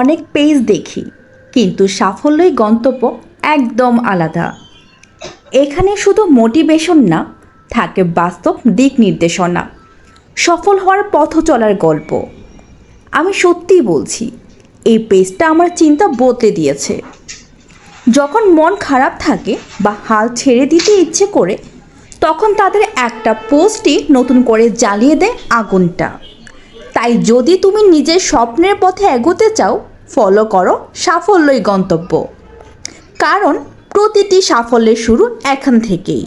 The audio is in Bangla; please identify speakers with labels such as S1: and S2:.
S1: অনেক পেজ দেখি, কিন্তু সাফল্যই গন্তব্য একদম আলাদা। এখানে শুধু মোটিভেশন না, থাকে বাস্তব দিক নির্দেশনা সফল হওয়ার পথ চলার গল্প। আমি সত্যিই বলছি, এই পেজটা আমার চিন্তা বদলে দিয়েছে। যখন মন খারাপ থাকে বা হাল ছেড়ে দিতে ইচ্ছে করে, তখন তাদের একটা পোস্টই নতুন করে জ্বালিয়ে দেয় আগুনটা। তাই যদি তুমি নিজের স্বপ্নের পথে এগোতে চাও ফলো করো সাফল্যই গন্তব্য। কারণ প্রতিটি সাফল্যের শুরু এখান থেকেই।